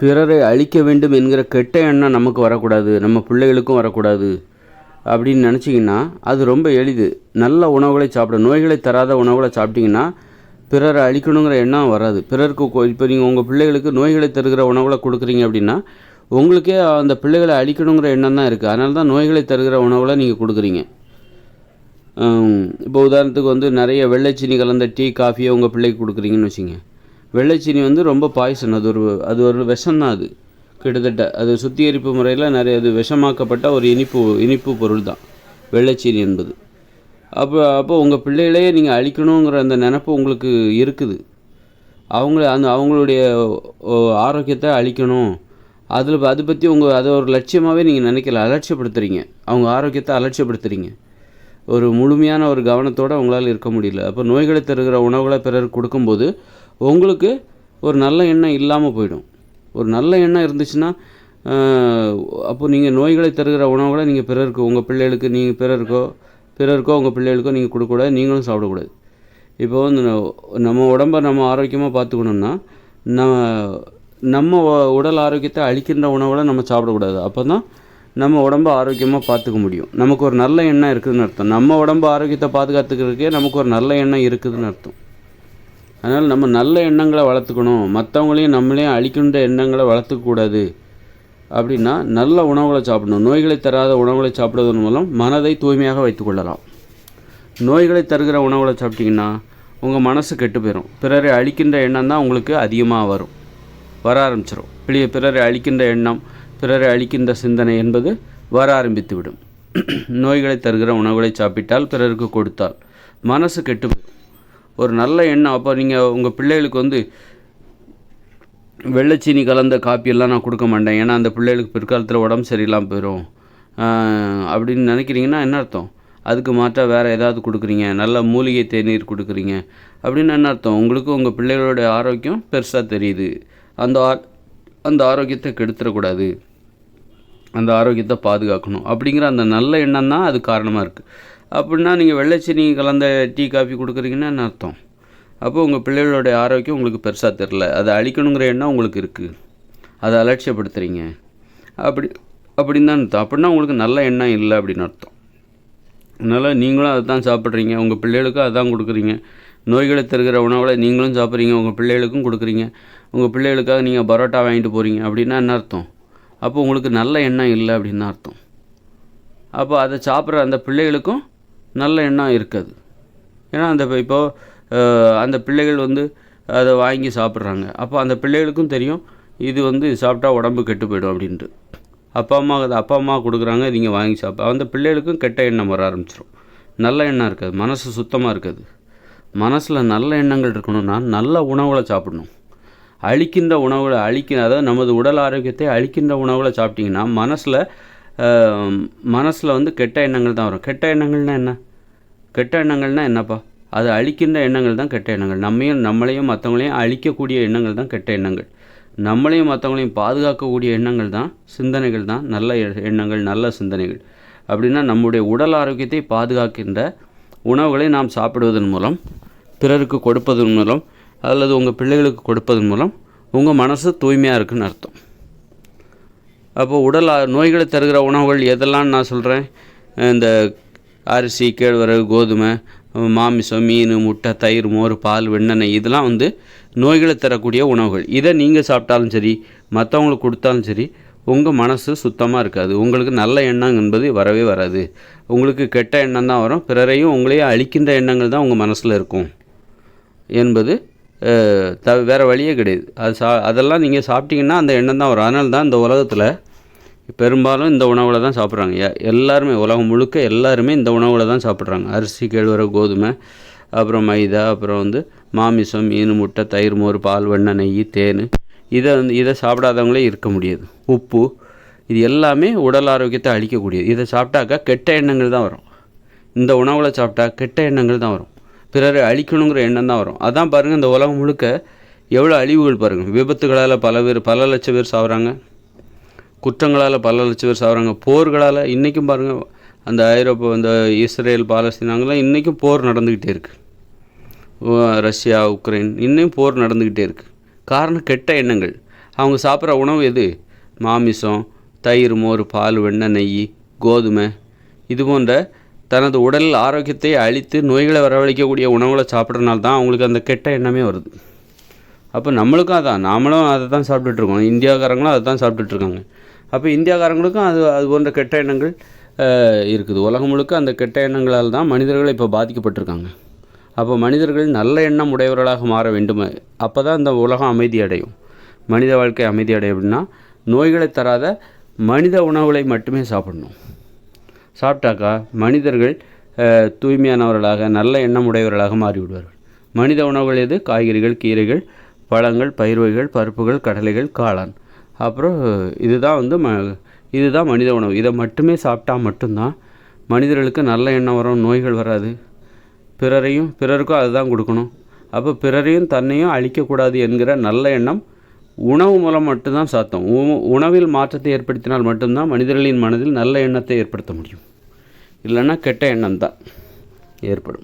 பிறரை அழிக்க வேண்டும் என்கிற கெட்ட எண்ணம் நமக்கு வரக்கூடாது நம்ம பிள்ளைகளுக்கும் வரக்கூடாது அப்படின்னு நினச்சிங்கன்னா அது ரொம்ப எளிது. நல்ல உணவுகளை சாப்பிட நோய்களை தராத உணவுகளை சாப்பிட்டிங்கன்னா பிறரை அழிக்கணுங்கிற எண்ணம் வராது. பிறருக்கு இப்போ நீங்கள் உங்கள் பிள்ளைகளுக்கு நோய்களை தருகிற உணவுகளை கொடுக்குறீங்க அப்படின்னா உங்களுக்கே அந்த பிள்ளைகளை அழிக்கணுங்கிற எண்ணம் தான் இருக்குது அதனால தான் நோய்களை தருகிற உணவுகளை நீங்கள் கொடுக்குறீங்க. இப்போ உதாரணத்துக்கு வந்து நிறைய வெள்ளைச்சீனி கலந்த டீ காஃபியை உங்கள் பிள்ளைக்கு கொடுக்குறீங்கன்னு வச்சுங்க வெள்ளைச்சீனி வந்து ரொம்ப பாய்சன் அது ஒரு அது ஒரு விஷம்தான் அது. கிட்டத்தட்ட அது சுத்திகரிப்பு முறையில் நிறைய அது விஷமாக்கப்பட்ட ஒரு இனிப்பு இனிப்பு பொருள் தான் வெள்ளைச்சீனி என்பது. அப்போ அப்போ உங்கள் பிள்ளைகளையே நீங்கள் அழிக்கணுங்கிற அந்த நினப்பு உங்களுக்கு இருக்குது. அவங்கள அந்த அவங்களுடைய ஓ, ஆரோக்கியத்தை அழிக்கணும். அதில் அதை பற்றி உங்கள் அதை ஒரு லட்சியமாகவே நீங்கள் நினைக்கல. அலட்சியப்படுத்துகிறீங்க அவங்க ஆரோக்கியத்தை அலட்சியப்படுத்துறீங்க. ஒரு முழுமையான ஒரு கவனத்தோடு உங்களால் இருக்க முடியல. அப்போ நோய்களை தருகிற உணவுகளை பிறருக்கு கொடுக்கும்போது உங்களுக்கு ஒரு நல்ல எண்ணம் இல்லாமல் போயிடும். ஒரு நல்ல எண்ணம் இருந்துச்சுன்னா அப்போ நீங்கள் நோய்களை தருகிற உணவுகளை நீங்கள் பிறருக்கு உங்கள் பிள்ளைகளுக்கு நீங்கள் பிறருக்கோ பிறருக்கோ உங்கள் பிள்ளைகளுக்கோ நீங்கள் கொடுக்கக்கூடாது நீங்களும் சாப்பிடக்கூடாது. இப்போ வந்து நம்ம உடம்பை நம்ம ஆரோக்கியமாக பார்த்துக்கணுன்னா நம்ம நம்ம உடல் ஆரோக்கியத்தை அழிக்கின்ற உணவுகளை நம்ம சாப்பிடக்கூடாது. அப்போ தான் நம்ம உடம்பு ஆரோக்கியமாக பார்த்துக்க முடியும். நமக்கு ஒரு நல்ல எண்ணம் இருக்குதுன்னு அர்த்தம். நம்ம உடம்பு ஆரோக்கியத்தை பாதுகாத்துக்கிறதுக்கே நமக்கு ஒரு நல்ல எண்ணம் இருக்குதுன்னு அர்த்தம். அதனால் நம்ம நல்ல எண்ணங்களை வளர்த்துக்கணும். மற்றவங்களையும் நம்மளையும் அழிக்கின்ற எண்ணங்களை வளர்த்துக்கூடாது அப்படின்னா நல்ல உணவுகளை சாப்பிடணும். நோய்களை தராத உணவுகளை சாப்பிடுவதன் மூலம் மனதை தூய்மையாக வைத்துக்கொள்ளலாம் நோய்களை தருகிற உணவுகளை சாப்பிட்டிங்கன்னா உங்கள் மனசு கெட்டு போயிடும் பிறரை அழிக்கின்ற எண்ணம் தான் உங்களுக்கு அதிகமாக வரும். வர ஆரம்பிச்சிடும் பிள்ளைய பிறரை அழிக்கின்ற எண்ணம் பிறரை அளிக்கின்ற சிந்தனை என்பது வர ஆரம்பித்துவிடும். நோய்களை தருகிற உணவுகளை சாப்பிட்டால் பிறருக்கு கொடுத்தால் மனசு கெட்டு ஒரு நல்ல எண்ணம். அப்போ நீங்கள் உங்கள் பிள்ளைகளுக்கு வந்து வெள்ளைச்சீனி கலந்த காப்பியெல்லாம் நான் கொடுக்க மாட்டேன். ஏன்னா அந்த பிள்ளைகளுக்கு பிற்காலத்தில் உடம்பு சரியில்லாமல் போயிடும் அப்படின்னு நினைக்கிறீங்கன்னா என்ன அர்த்தம்? அதுக்கு மாற்றாக வேறு ஏதாவது கொடுக்குறீங்க. நல்ல மூலிகை தேநீர் கொடுக்குறீங்க. அப்படின்னு என்ன அர்த்தம்? உங்களுக்கு உங்கள் பிள்ளைகளோட ஆரோக்கியம் பெருசாக தெரியுது. அந்த ஆ அந்த ஆரோக்கியத்தை கெடுத்துடக்கூடாது. அந்த ஆரோக்கியத்தை பாதுகாக்கணும். அப்படிங்கிற அந்த நல்ல எண்ணம் தான் அது காரணமாக இருக்குது அப்படின்னா நீங்கள் வெள்ளைச்சீனி கலந்த டீ காஃபி கொடுக்குறீங்கன்னா என்ன அர்த்தம்? அப்போ உங்கள் பிள்ளைகளுடைய ஆரோக்கியம் உங்களுக்கு பெருசாக தெரில அதை அழிக்கணுங்கிற எண்ணம் உங்களுக்கு இருக்குது அதை அலட்சியப்படுத்துகிறீங்க அப்படி அப்படின்னு தான் அர்த்தம். அப்படின்னா உங்களுக்கு நல்ல எண்ணம் இல்லை அப்படின்னு அர்த்தம். அதனால் நீங்களும் அதை தான் சாப்பிட்றீங்க. உங்கள் பிள்ளைகளுக்கும் அதான் கொடுக்குறீங்க. நோய்களை தருகிற உணவுகளை நீங்களும் சாப்பிட்றீங்க. உங்கள் பிள்ளைகளுக்கும் கொடுக்குறீங்க. உங்கள் பிள்ளைகளுக்காக நீங்கள் பரோட்டா வாங்கிட்டு போகிறீங்க அப்படின்னா என்ன அர்த்தம்? அப்போ உங்களுக்கு நல்ல எண்ணம் இல்லை அப்படின்னு அர்த்தம். அப்போ அதை சாப்பிட்ற அந்த பிள்ளைகளுக்கும் நல்ல எண்ணம் இருக்காது. ஏன்னா அந்த இப்போ இப்போது அந்த பிள்ளைகள் வந்து அதை வாங்கி சாப்பிட்றாங்க. அப்போ அந்த பிள்ளைகளுக்கும் தெரியும் இது வந்து சாப்பிட்டா உடம்பு கெட்டு போயிடும் அப்படின்ட்டு. அப்பா அம்மா அதை அப்பா அம்மா கொடுக்குறாங்க நீங்கள் வாங்கி சாப்பிட. அந்த பிள்ளைகளுக்கும் கெட்ட எண்ணம் வர ஆரம்பிச்சிடும் நல்ல எண்ணம் இருக்காது. மனசு சுத்தமாக இருக்காது. மனசில் நல்ல எண்ணங்கள் இருக்கணும்னா நல்ல உணவுகளை சாப்பிடணும். அழிக்கின்ற உணவுகளை அழிக்க அதாவது நமது உடல் ஆரோக்கியத்தை அழிக்கின்ற உணவுகளை சாப்பிட்டிங்கன்னா மனசில் மனசில் வந்து கெட்ட எண்ணங்கள் தான் வரும். கெட்ட எண்ணங்கள்னா என்ன? கெட்ட எண்ணங்கள்னா என்னப்பா? அது அழிக்கின்ற எண்ணங்கள் தான் கெட்ட எண்ணங்கள். நம்மையும் நம்மளையும் மற்றவங்களையும் அழிக்கக்கூடிய எண்ணங்கள் தான் கெட்ட எண்ணங்கள். நம்மளையும் மற்றவங்களையும் பாதுகாக்கக்கூடிய எண்ணங்கள் தான் சிந்தனைகள் தான். நல்ல எண்ணங்கள் நல்ல சிந்தனைகள். அப்படின்னா நம்முடைய உடல் ஆரோக்கியத்தை பாதுகாக்கின்ற உணவுகளை நாம் சாப்பிடுவதன் மூலம் பிறருக்கு கொடுப்பதன் மூலம் அல்லது உங்கள் பிள்ளைகளுக்கு கொடுப்பதன் மூலம் உங்கள் மனசு தூய்மையாக இருக்குன்னு அர்த்தம். அப்போ உடல் நோய்களை தருகிற உணவுகள் எதெல்லாம் நான் சொல்கிறேன் இந்த அரிசி கேழ்வரகு கோதுமை மாமிசம் மீன் முட்டை தயிர் மோர் பால் வெண்ணெண்ணெய் இதெல்லாம் வந்து நோய்களை தரக்கூடிய உணவுகள். இதை நீங்கள் சாப்பிட்டாலும் சரி மற்றவங்களுக்கு கொடுத்தாலும் சரி உங்கள் மனசு சுத்தமாக இருக்காது. உங்களுக்கு நல்ல எண்ணம் என்பது வரவே வராது. உங்களுக்கு கெட்ட எண்ணம் தான் வரும். பிறரையும் உங்களையே அழிக்கின்ற எண்ணங்கள் தான் உங்கள் மனசில் இருக்கும். என்பது த வேறு வழியே கிடையாது. அது சா அதெல்லாம் நீங்கள் சாப்பிட்டீங்கன்னா அந்த எண்ணம் தான் வரும். அதனால தான் இந்த உலகத்தில் பெரும்பாலும் இந்த உணவில் தான் சாப்பிட்றாங்க. எல்லாருமே உலகம் முழுக்க எல்லாருமே இந்த உணவில் தான் சாப்பிட்றாங்க. அரிசி கேழ்வரகு கோதுமை அப்புறம் மைதா அப்புறம் வந்து மாமிசம் மீன் முட்டை தயிர் மோர் பால் வெண்ணெய் நெய் தேன். இதை வந்து இதை சாப்பிடாதவங்களே இருக்க முடியாது. உப்பு இது எல்லாமே உடல் ஆரோக்கியத்தை அழிக்கக்கூடியது. இதை சாப்பிட்டாக்கா கெட்ட எண்ணங்கள் தான் வரும். இந்த உணவில் சாப்பிட்டா கெட்ட எண்ணங்கள் தான் வரும். பிறரை அழிக்கணுங்கிற எண்ணம் தான் வரும். அதான் பாருங்கள் இந்த உலகம் முழுக்க எவ்வளோ அழிவுகள் பாருங்கள் விபத்துகளால் பல பேர் பல லட்சம் பேர் சாகுறாங்க குற்றங்களால் பல லட்சம் பேர் சாகுறாங்க போர்களால் இன்றைக்கும் பாருங்கள் அந்த ஐரோப்பா இந்த இஸ்ரேல் பாலஸ்தீன் அங்கெல்லாம் இன்றைக்கும் போர் நடந்துக்கிட்டே இருக்குது ரஷ்யா உக்ரைன் இன்னும் போர் நடந்துக்கிட்டே இருக்குது காரணம் கெட்ட எண்ணங்கள். அவங்க சாப்பிட்ற உணவு எது? மாமிசம் தயிர் மோர் பால் வெண்ணெய் நெய் கோதுமை. இது போன்ற தனது உடல் ஆரோக்கியத்தை அழித்து நோய்களை வரவழைக்கக்கூடிய உணவுகளை சாப்பிட்றனால தான் அவங்களுக்கு அந்த கெட்ட எண்ணமே வருது. அப்போ நம்மளுக்கும் அதான் நாமளும் அதை தான் சாப்பிட்டுட்ருக்கோம் இந்தியாக்காரங்களும் அதை தான் சாப்பிட்டுட்ருக்காங்க அப்போ இந்தியாக்காரங்களுக்கும் அது அது போன்ற கெட்ட எண்ணங்கள் இருக்குது. உலகம் முழுக்க அந்த கெட்ட எண்ணங்களால் தான் மனிதர்கள் இப்போ பாதிக்கப்பட்டிருக்காங்க. அப்போ மனிதர்கள் நல்ல எண்ணம் உடையவர்களாக மாற வேண்டும். அப்போ தான் இந்த உலகம் அமைதி அடையும். மனித வாழ்க்கை அமைதி அடையும் அப்படின்னா நோய்களை தராத மனித உணவுகளை மட்டுமே சாப்பிடணும். சாப்பிட்டாக்கா மனிதர்கள் தூய்மையானவர்களாக நல்ல எண்ணம் உடையவர்களாக மாறிவிடுவார்கள். மனித உணவுகள் எது? காய்கறிகள் கீரைகள் பழங்கள் பயிர் வகைகள் பருப்புகள் கடலைகள் காளான். அப்புறம் இதுதான் வந்து ம இதுதான் மனித உணவு. இதை மட்டுமே சாப்பிட்டா மட்டும்தான் மனிதர்களுக்கு நல்ல எண்ணம் வரும் நோய்கள் வராது. பிறரையும் பிறருக்கும் அதுதான் கொடுக்கணும். அப்போ பிறரையும் தன்னையும் அழிக்கக்கூடாது என்கிற நல்ல எண்ணம் உணவு மூலம் மட்டும்தான் சாத்தம். உ- உணவில் மாற்றத்தை ஏற்படுத்தினால் மட்டும்தான் மனிதர்களின் மனதில் நல்ல எண்ணத்தை ஏற்படுத்த முடியும். இல்லைன்னா கெட்ட எண்ணம் தான் ஏற்படும்.